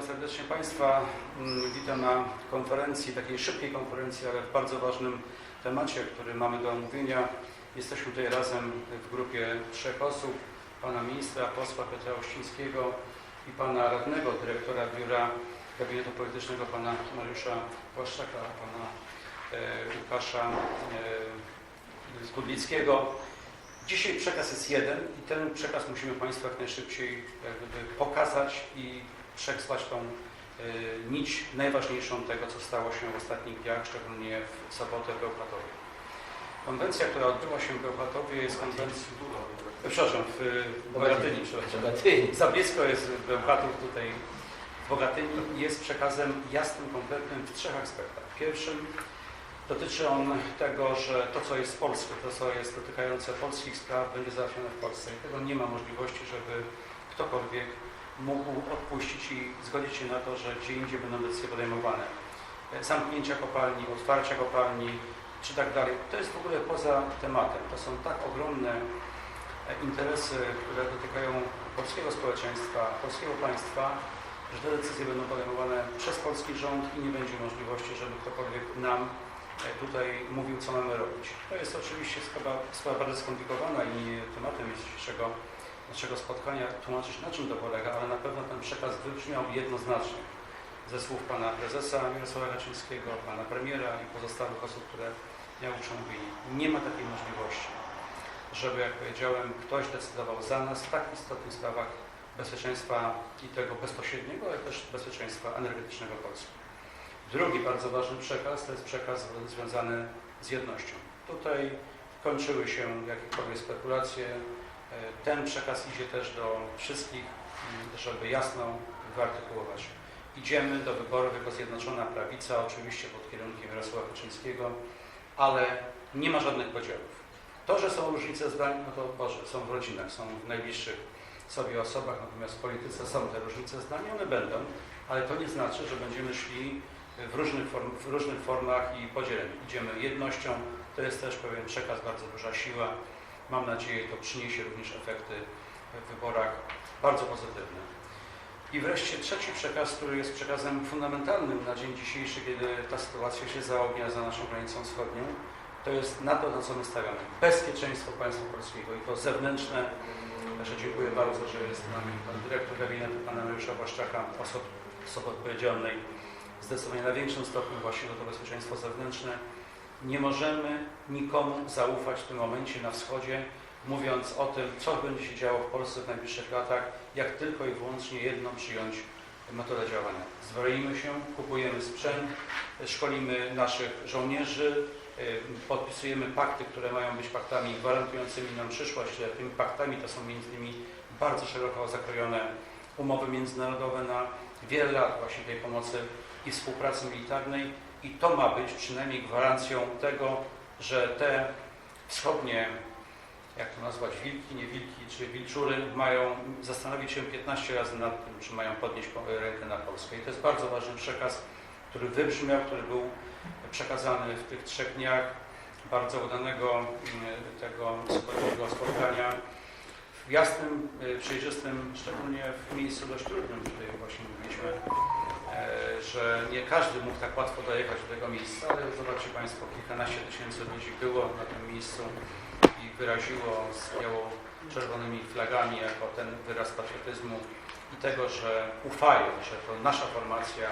Witam serdecznie Państwa. Mm, Witam na konferencji, takiej szybkiej konferencji, ale w bardzo ważnym temacie, który mamy do omówienia. Jesteśmy tutaj razem w grupie trzech osób. Pana ministra, posła Piotra Ościńskiego i pana radnego, dyrektora Biura Gabinetu Politycznego, pana Mariusza Płaszczaka, pana e, Łukasza e. Dzisiaj przekaz jest jeden i ten przekaz musimy Państwu jak najszybciej gdyby pokazać i przesłać tą y, nić najważniejszą tego, co stało się w ostatnich dniach, szczególnie w sobotę w Bełchatowie. Konwencja, która odbyła się w Bełchatowie jest konwencją... Przepraszam, w Bogatyni. Bogatyni. Za blisko jest Bełchatów tutaj w Bogatyni jest przekazem jasnym, konkretnym w trzech aspektach. Pierwszym dotyczy on tego, że to, co jest polskie, to, co jest dotykające polskich spraw, będzie załatwione w Polsce. I tego nie ma możliwości, żeby ktokolwiek mógł odpuścić i zgodzić się na to, że gdzie indziej będą decyzje podejmowane. E, Zamknięcia kopalni, otwarcia kopalni, czy tak dalej. To jest w ogóle poza tematem. To są tak ogromne e, interesy, które dotykają polskiego społeczeństwa, polskiego państwa, że te decyzje będą podejmowane przez polski rząd i nie będzie możliwości, żeby ktokolwiek nam e, tutaj mówił, co mamy robić. To jest oczywiście sprawa, sprawa bardzo skomplikowana i nie tematem dzisiejszego naszego spotkania tłumaczyć, na czym to polega, ale na pewno ten przekaz wybrzmiał jednoznacznie ze słów pana prezesa Mirosława Kaczyńskiego, pana premiera i pozostałych osób, które miały przemówienie. Nie ma takiej możliwości, żeby, jak powiedziałem, ktoś decydował za nas w tak istotnych sprawach bezpieczeństwa i tego bezpośredniego, ale też bezpieczeństwa energetycznego Polski. Drugi bardzo ważny przekaz to jest przekaz związany z jednością. Tutaj kończyły się jakiekolwiek spekulacje. E, Ten przekaz idzie też do wszystkich, m, żeby jasno wyartykułować. Idziemy do wyborów jako Zjednoczona Prawica, oczywiście pod kierunkiem Jarosława Kaczyńskiego, ale nie ma żadnych podziałów. To, że są różnice zdań, no to Boże, są w rodzinach, są w najbliższych sobie osobach, natomiast w polityce są te różnice zdań, one będą, ale to nie znaczy, że będziemy szli w różnych, form, w różnych formach i podzieleni. Idziemy jednością, to jest też pewien przekaz, bardzo duża siła. Mam nadzieję, to przyniesie również efekty w wyborach bardzo pozytywne. I wreszcie trzeci przekaz, który jest przekazem fundamentalnym na dzień dzisiejszy, kiedy ta sytuacja się zaognia za naszą granicą wschodnią, to jest na to, na co my stawiamy. Bezpieczeństwo państwa polskiego i to zewnętrzne. Także dziękuję bardzo, że jest z nami pan dyrektor gabinetu, pana Mariusza Błaszczaka, osob, osoby odpowiedzialnej zdecydowanie na większym stopniu właśnie o to bezpieczeństwo zewnętrzne. Nie możemy nikomu zaufać w tym momencie na wschodzie, mówiąc o tym, co będzie się działo w Polsce w najbliższych latach, jak tylko i wyłącznie jedną przyjąć metodę działania. Zbroimy się, kupujemy sprzęt, szkolimy naszych żołnierzy, y, podpisujemy pakty, które mają być paktami gwarantującymi nam przyszłość. Tymi paktami to są między innymi bardzo szeroko zakrojone umowy międzynarodowe na wiele lat właśnie tej pomocy i współpracy militarnej i to ma być przynajmniej gwarancją tego, że te wschodnie, jak to nazwać, wilki, nie wilki, czy wilczury mają zastanowić się 15 razy nad tym, czy mają podnieść po- rękę na Polskę. I to jest bardzo ważny przekaz, który wybrzmiał, który był przekazany w tych trzech dniach bardzo udanego mm, tego spotkania- spotkania w jasnym, y, przejrzystym, szczególnie w miejscu dość trudnym, tutaj właśnie mówiliśmy, że nie każdy mógł tak łatwo dojechać do tego miejsca, ale zobaczcie Państwo, kilkanaście tysięcy ludzi było na tym miejscu i wyraziło z biało-czerwonymi flagami jako ten wyraz patriotyzmu i tego, że ufają, że to nasza formacja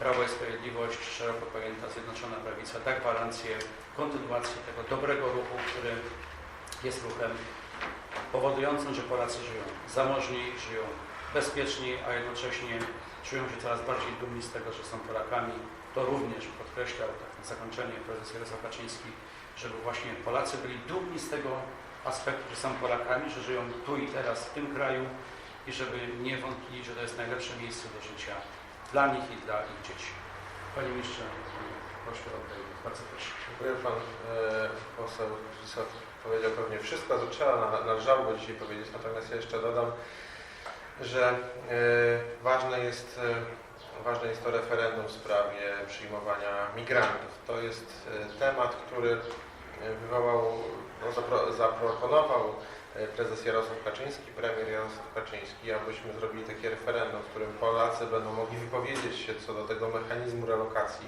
Prawo i Sprawiedliwość, szeroko pojęta Zjednoczona Prawica, da gwarancję kontynuacji tego dobrego ruchu, który jest ruchem powodującym, że Polacy żyją. Zamożniej, żyją bezpieczniej, a jednocześnie czują się coraz bardziej dumni z tego, że są Polakami. To również podkreślał tak na zakończenie prezes Jarosław Kaczyński, żeby właśnie Polacy byli dumni z tego aspektu, że są Polakami, że żyją tu i teraz w tym kraju i żeby nie wątpili, że to jest najlepsze miejsce do życia dla nich i dla ich dzieci. Panie ministrze, proszę oddaję. Bardzo proszę. Dziękuję. Pan e, poseł Krzysztof powiedział pewnie wszystko, co trzeba, na- należało go dzisiaj powiedzieć. Natomiast ja jeszcze dodam, że e, ważne, jest, e, ważne jest to referendum w sprawie przyjmowania migrantów. To jest e, temat, który wywołał, no, zapro, zaproponował prezes Jarosław Kaczyński, premier Jarosław Kaczyński, abyśmy zrobili takie referendum, w którym Polacy będą mogli wypowiedzieć się co do tego mechanizmu relokacji.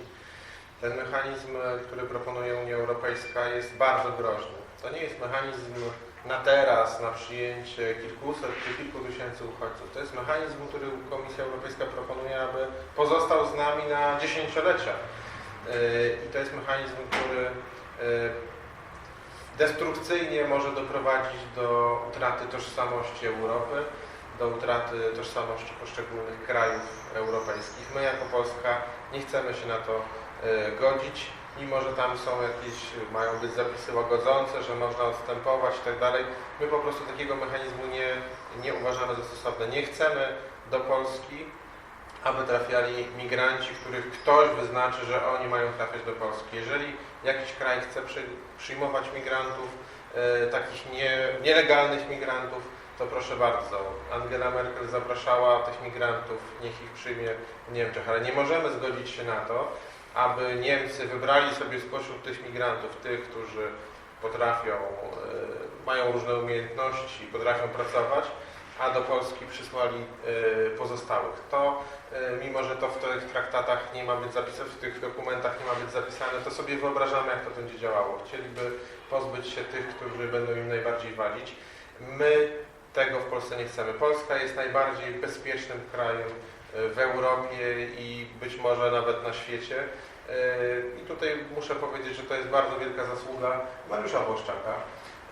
Ten mechanizm, który proponuje Unia Europejska jest bardzo groźny. To nie jest mechanizm na teraz, na przyjęcie kilkuset czy kilku tysięcy uchodźców. To jest mechanizm, który Komisja Europejska proponuje, aby pozostał z nami na dziesięciolecia. Yy, I to jest mechanizm, który yy, destrukcyjnie może doprowadzić do utraty tożsamości Europy, do utraty tożsamości poszczególnych krajów europejskich. My jako Polska nie chcemy się na to yy, godzić, mimo że tam są jakieś, mają być zapisy łagodzące, że można odstępować i tak dalej. My po prostu takiego mechanizmu nie, nie uważamy za stosowne. Nie chcemy do Polski aby trafiali migranci, których ktoś wyznaczy, że oni mają trafiać do Polski. Jeżeli jakiś kraj chce przy, przyjmować migrantów, e, takich nie, nielegalnych migrantów, to proszę bardzo. Angela Merkel zapraszała tych migrantów, niech ich przyjmie w Niemczech, ale nie możemy zgodzić się na to, aby Niemcy wybrali sobie spośród tych migrantów tych, którzy potrafią, e, mają różne umiejętności, potrafią pracować, a do Polski przysłali e, pozostałych. To, e, mimo że to w tych traktatach nie ma być zapisane, w tych dokumentach nie ma być zapisane, to sobie wyobrażamy, jak to będzie działało. Chcieliby pozbyć się tych, którzy będą im najbardziej walić. My tego w Polsce nie chcemy. Polska jest najbardziej bezpiecznym krajem w Europie i być może nawet na świecie. I tutaj muszę powiedzieć, że to jest bardzo wielka zasługa Mariusza Błaszczaka,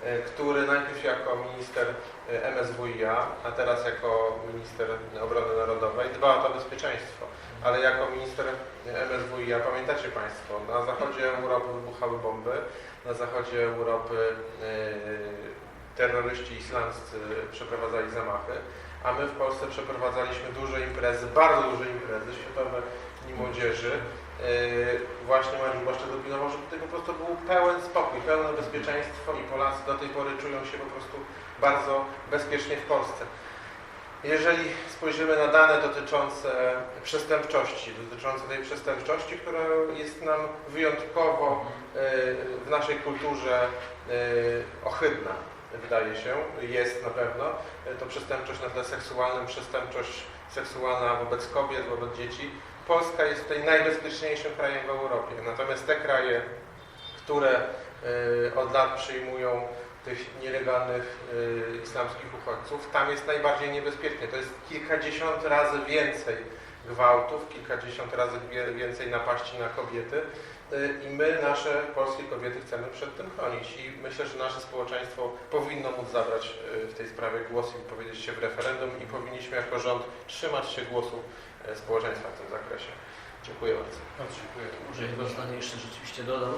e, który najpierw jako minister e, MSWiA, a teraz jako minister obrony narodowej dba o to bezpieczeństwo. Ale jako minister MSWiA, pamiętacie Państwo, na zachodzie Europy wybuchały bomby, na zachodzie Europy e, terroryści islamscy przeprowadzali zamachy, a my w Polsce przeprowadzaliśmy duże imprezy, bardzo duże imprezy, Światowe Dni Młodzieży, Yy, właśnie Mariusz Błaszczak dopilnował, żeby tutaj po prostu był pełen spokój, pełne bezpieczeństwo i Polacy do tej pory czują się po prostu bardzo bezpiecznie w Polsce. Jeżeli spojrzymy na dane dotyczące przestępczości, dotyczące tej przestępczości, która jest nam wyjątkowo yy, w naszej kulturze yy, ohydna, wydaje się, jest na pewno, to przestępczość na tle seksualnym, przestępczość seksualna wobec kobiet, wobec dzieci, Polska jest tutaj najbezpieczniejszym krajem w Europie. Natomiast te kraje, które y, od lat przyjmują tych nielegalnych y, islamskich uchodźców, tam jest najbardziej niebezpiecznie. To jest kilkadziesiąt razy więcej gwałtów, kilkadziesiąt razy więcej napaści na kobiety i my, nasze polskie kobiety chcemy przed tym chronić i myślę, że nasze społeczeństwo powinno móc zabrać w tej sprawie głos i wypowiedzieć się w referendum i powinniśmy jako rząd trzymać się głosu E, społeczeństwa w tym zakresie. Dziękuję bardzo. Bardzo dziękuję. Może jedno zdanie jeszcze rzeczywiście dodam.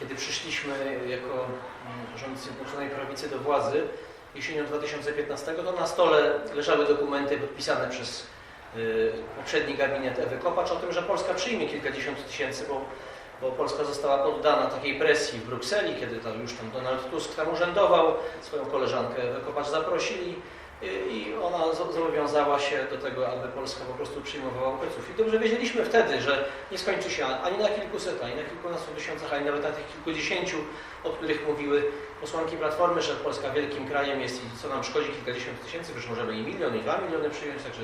Kiedy przyszliśmy jako mm, rząd Zjednoczonej Prawicy do władzy jesienią 2015, to na stole leżały dokumenty podpisane przez y, poprzedni gabinet Ewy Kopacz o tym, że Polska przyjmie kilkadziesiąt tysięcy, bo, bo Polska została poddana takiej presji w Brukseli, kiedy tam już tam Donald Tusk tam urzędował, swoją koleżankę Ewę Kopacz zaprosili i ona zobowiązała się do tego, aby Polska po prostu przyjmowała uchodźców. I dobrze wiedzieliśmy wtedy, że nie skończy się ani na kilkuset, ani na kilkunastu tysiącach, ani nawet na tych kilkudziesięciu, o których mówiły posłanki Platformy, że Polska wielkim krajem jest i co nam szkodzi kilkadziesiąt tysięcy, przecież możemy i milion, i dwa miliony przyjąć, także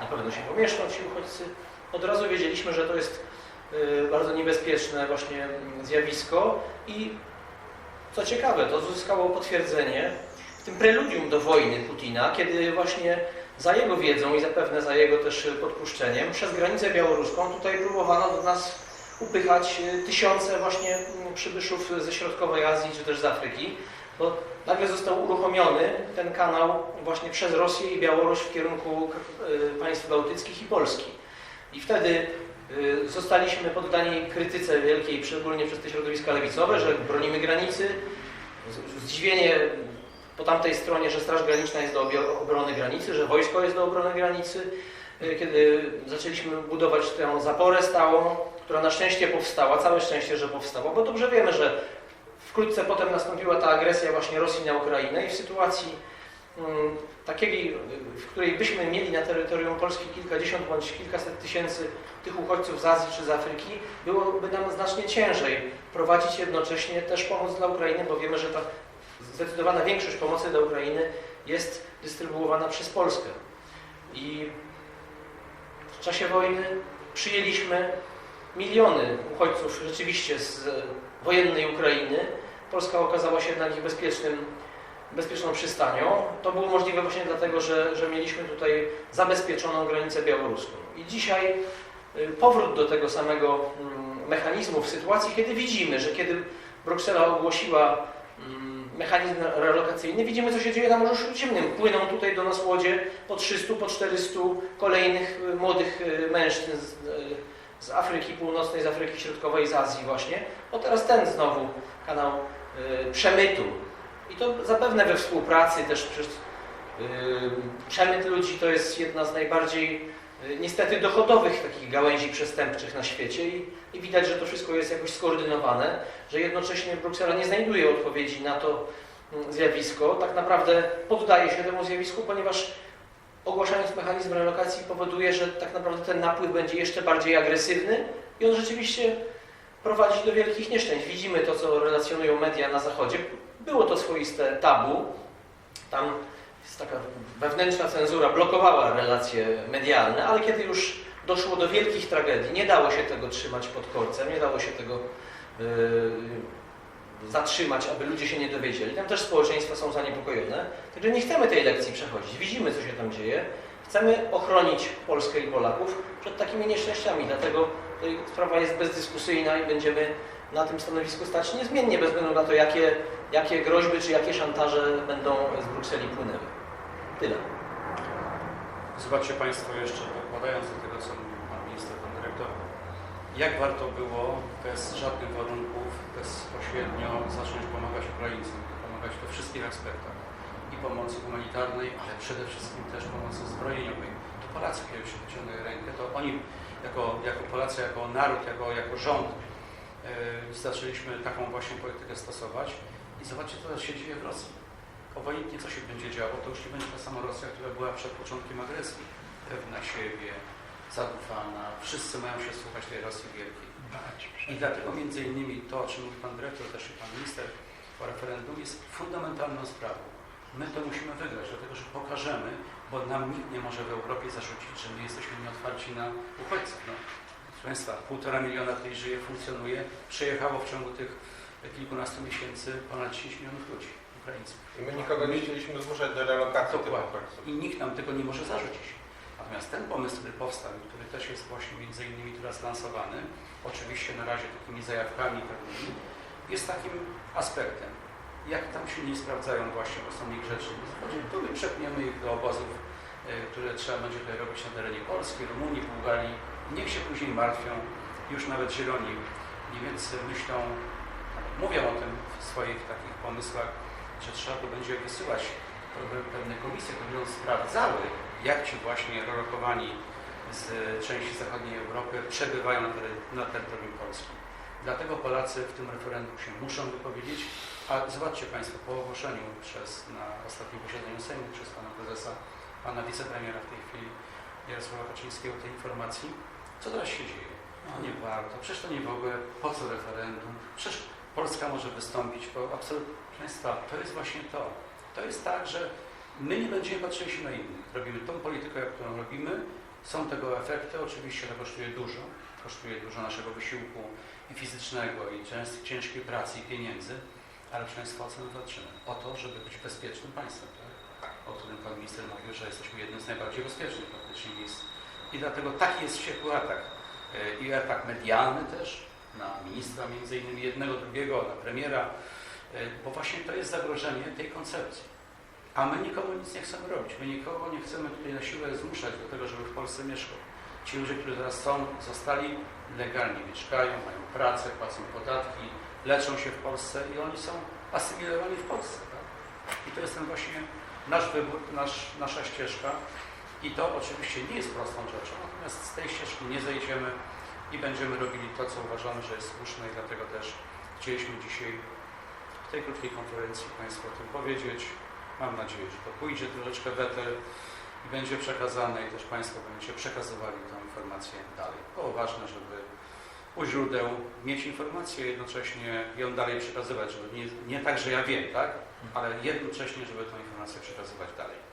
na pewno się pomieszczą ci uchodźcy. Od razu wiedzieliśmy, że to jest y, bardzo niebezpieczne właśnie mm, zjawisko i co ciekawe, to uzyskało potwierdzenie tym preludium do wojny Putina, kiedy właśnie za jego wiedzą i zapewne za jego też podpuszczeniem przez granicę białoruską tutaj próbowano do nas upychać e, tysiące właśnie mm, przybyszów ze środkowej Azji czy też z Afryki, bo nagle został uruchomiony ten kanał właśnie przez Rosję i Białoruś w kierunku e, państw bałtyckich i Polski. I wtedy zostaliśmy poddani krytyce wielkiej, szczególnie przez te środowiska lewicowe, że bronimy granicy. Zdziwienie po tamtej stronie, że Straż Graniczna jest do obrony granicy, że wojsko jest do obrony granicy. E, kiedy zaczęliśmy budować tę zaporę stałą, która na szczęście powstała, całe szczęście, że powstała, bo dobrze wiemy, że wkrótce potem nastąpiła ta agresja właśnie Rosji na Ukrainę i w sytuacji takiej, w której byśmy mieli na terytorium Polski kilkadziesiąt bądź kilkaset tysięcy tych uchodźców z Azji czy z Afryki, byłoby nam znacznie ciężej prowadzić jednocześnie też pomoc dla Ukrainy, bo wiemy, że ta zdecydowana większość pomocy dla Ukrainy jest dystrybuowana przez Polskę. I w czasie wojny przyjęliśmy miliony uchodźców rzeczywiście z wojennej Ukrainy. Polska okazała się dla nich bezpiecznym, bezpieczną przystanią. To było możliwe właśnie dlatego, że, że mieliśmy tutaj zabezpieczoną granicę białoruską. I dzisiaj y, powrót do tego samego mm, mechanizmu w sytuacji, kiedy widzimy, że kiedy Bruksela ogłosiła mm, mechanizm relokacyjny, widzimy, co się dzieje na Morzu Śródziemnym. Płyną tutaj do nas łodzie po 300, po 400 kolejnych y, młodych y, mężczyzn z, z Afryki Północnej, z Afryki Środkowej, z Azji właśnie. No teraz ten znowu kanał przemytu. I to zapewne we współpracy też przez y, przemyt ludzi to jest jedna z najbardziej y, niestety dochodowych takich gałęzi przestępczych na świecie i, i widać, że to wszystko jest jakoś skoordynowane, że jednocześnie Bruksela nie znajduje odpowiedzi na to mm, zjawisko, tak naprawdę poddaje się temu zjawisku, ponieważ ogłaszając mechanizm relokacji powoduje, że tak naprawdę ten napływ będzie jeszcze bardziej agresywny i on rzeczywiście prowadzi do wielkich nieszczęść. Widzimy to, co relacjonują media na Zachodzie. Było to swoiste tabu. Tam jest taka wewnętrzna cenzura, blokowała relacje medialne, ale kiedy już doszło do wielkich tragedii, nie dało się tego trzymać pod kolcem, nie dało się tego yy, zatrzymać, aby ludzie się nie dowiedzieli. Tam też społeczeństwa są zaniepokojone. Także nie chcemy tej lekcji przechodzić. Widzimy, co się tam dzieje. Chcemy ochronić Polskę i Polaków przed takimi nieszczęściami. Dlatego sprawa jest bezdyskusyjna i będziemy na tym stanowisku stać niezmiennie, bez względu na to, jakie, jakie groźby czy jakie szantaże będą z Brukseli płynęły. Tyle. Zobaczcie Państwo jeszcze, dokładając do tego, co mówił Pan Minister, Pan Dyrektor, jak warto było bez żadnych warunków, bezpośrednio zacząć pomagać Ukraińcom, pomagać we wszystkich aspektach i pomocy humanitarnej, ale przede wszystkim też pomocy zbrojeniowej. To Polacy pierwsi wyciągają rękę, to oni jako, jako Polacy, jako naród, jako, jako rząd yy, zaczęliśmy taką właśnie politykę stosować i zobaczcie, co teraz się dzieje w Rosji obojętnie co się będzie działo, to już nie będzie ta sama Rosja, która była przed początkiem agresji. Pewna siebie, zadufana, wszyscy mają się słuchać tej Rosji wielkiej. I dlatego między innymi to, o czym mówi Pan Dyrektor, też i Pan Minister, o referendum jest fundamentalną sprawą. My to musimy wygrać, dlatego że pokażemy, bo nam nikt nie może w Europie zarzucić, że my jesteśmy nieotwarci na uchodźców. No, proszę Państwa, półtora miliona tutaj żyje, funkcjonuje, przyjechało w ciągu tych kilkunastu miesięcy ponad 10 milionów ludzi, Ukraińców. I my nikogo nie chcieliśmy zmuszać do relokacji tych uchodźców. I nikt nam tego nie może zarzucić. Natomiast ten pomysł, który powstał, który też jest właśnie między innymi teraz lansowany, oczywiście na razie takimi zajawkami pewnymi, jest takim aspektem. Jak tam się nie sprawdzają właśnie, bo są to my przepniemy ich do obozów, e, które trzeba będzie tutaj robić na terenie Polski, Rumunii, Bułgarii. Niech się później martwią, już nawet zieloni Niemieccy myślą, mówią o tym w swoich takich pomysłach, że trzeba to będzie wysyłać pewne- komisje, które będą sprawdzały, jak ci właśnie relokowani z części zachodniej Europy przebywają na, na terytorium Polski. Dlatego Polacy w tym referendum się muszą wypowiedzieć, a zobaczcie Państwo, po ogłoszeniu przez, na ostatnim posiedzeniu Sejmu przez Pana Prezesa, Pana Wicepremiera w tej chwili, Jarosława Kaczyńskiego tej informacji, co teraz się dzieje? No nie warto, przecież to nie w ogóle, po co referendum? Przecież Polska może wystąpić, bo absolutnie, Państwa, to jest właśnie to. To jest tak, że my nie będziemy patrzyli się na innych. Robimy tą politykę, którą robimy. Są tego efekty. Oczywiście to kosztuje dużo. Kosztuje dużo naszego wysiłku i fizycznego, i ciężkiej pracy, i pieniędzy. Ale co my walczymy? O to, żeby być bezpiecznym państwem, tak? o którym Pan Minister mówił, że jesteśmy jednym z najbardziej bezpiecznych praktycznie miejsc. I dlatego taki jest wściekły atak. E, I atak medialny też, na ministra między innymi jednego, drugiego, na premiera, e, bo właśnie to jest zagrożenie tej koncepcji. A my nikomu nic nie chcemy robić. My nikogo nie chcemy tutaj na siłę zmuszać do tego, żeby w Polsce mieszkał. Ci ludzie, którzy teraz są, zostali legalnie mieszkają, mają pracę, płacą podatki, leczą się w Polsce i oni są asymilowani w Polsce. Tak? I to jest ten właśnie nasz wybór, nasz, nasza ścieżka. I to oczywiście nie jest prostą rzeczą, natomiast z tej ścieżki nie zejdziemy i będziemy robili to, co uważamy, że jest słuszne i dlatego też chcieliśmy dzisiaj w tej krótkiej konferencji Państwu o tym powiedzieć. Mam nadzieję, że to pójdzie troszeczkę w eter i będzie przekazane i też Państwo będziecie przekazywali tę informację dalej. Było ważne, żeby u źródeł mieć informację, jednocześnie ją dalej przekazywać, żeby nie, nie tak, że ja wiem, tak? Ale jednocześnie, żeby tę informację przekazywać dalej.